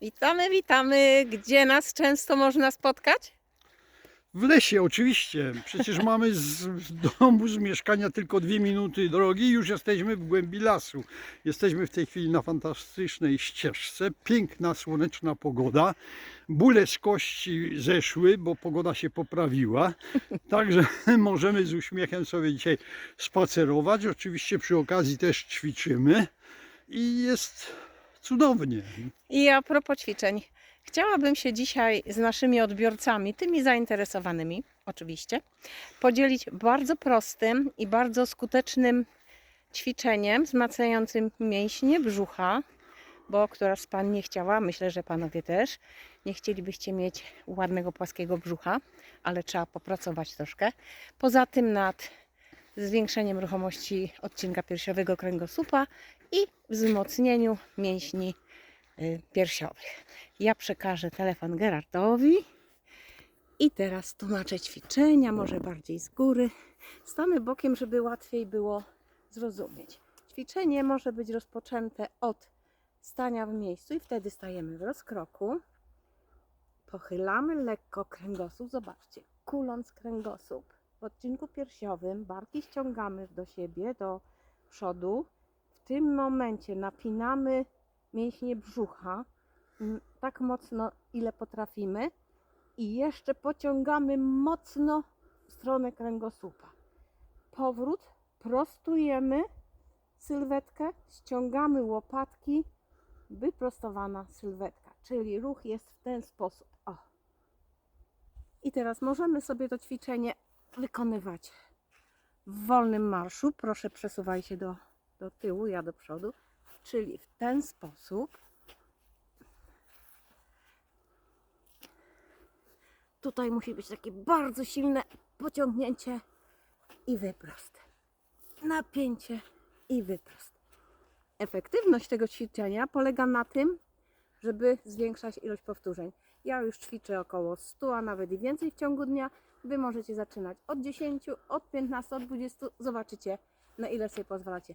Witamy, witamy. Gdzie nas często można spotkać? W lesie oczywiście. Przecież mamy z z domu, z mieszkania tylko dwie minuty drogi i już jesteśmy w głębi lasu. Jesteśmy w tej chwili na fantastycznej ścieżce. Piękna, słoneczna pogoda. Bóle z kości zeszły, bo pogoda się poprawiła. Także możemy z uśmiechem sobie dzisiaj spacerować. Oczywiście przy okazji też ćwiczymy. I jest cudownie. I a propos ćwiczeń. Chciałabym się dzisiaj z naszymi odbiorcami, tymi zainteresowanymi oczywiście, podzielić bardzo prostym i bardzo skutecznym ćwiczeniem wzmacniającym mięśnie brzucha, bo która z Pań nie chciała, myślę, że Panowie też, nie chcielibyście mieć ładnego, płaskiego brzucha, ale trzeba popracować troszkę. Poza tym nad zwiększeniem ruchomości odcinka piersiowego kręgosłupa i wzmocnieniu mięśni y, piersiowych. Ja przekażę telefon Gerardowi i teraz tłumaczę ćwiczenia, może bardziej z góry. Stanę bokiem, żeby łatwiej było zrozumieć. Ćwiczenie może być rozpoczęte od stania w miejscu i wtedy stajemy w rozkroku. Pochylamy lekko kręgosłup, zobaczcie, kuląc kręgosłup odcinku piersiowym, barki ściągamy do siebie, do przodu. W tym momencie napinamy mięśnie brzucha mm, tak mocno, ile potrafimy i jeszcze pociągamy mocno w stronę kręgosłupa. Powrót, prostujemy sylwetkę, ściągamy łopatki, wyprostowana sylwetka, czyli ruch jest w ten sposób. O. I teraz możemy sobie to ćwiczenie wykonywać w wolnym marszu. Proszę przesuwaj się do, do tyłu, ja do przodu. Czyli w ten sposób. Tutaj musi być takie bardzo silne pociągnięcie i wyprost. Napięcie i wyprost. Efektywność tego ćwiczenia polega na tym, żeby zwiększać ilość powtórzeń. Ja już ćwiczę około 100, a nawet i więcej w ciągu dnia. Wy możecie zaczynać od 10, od 15, od 20. Zobaczycie, na ile sobie pozwalacie.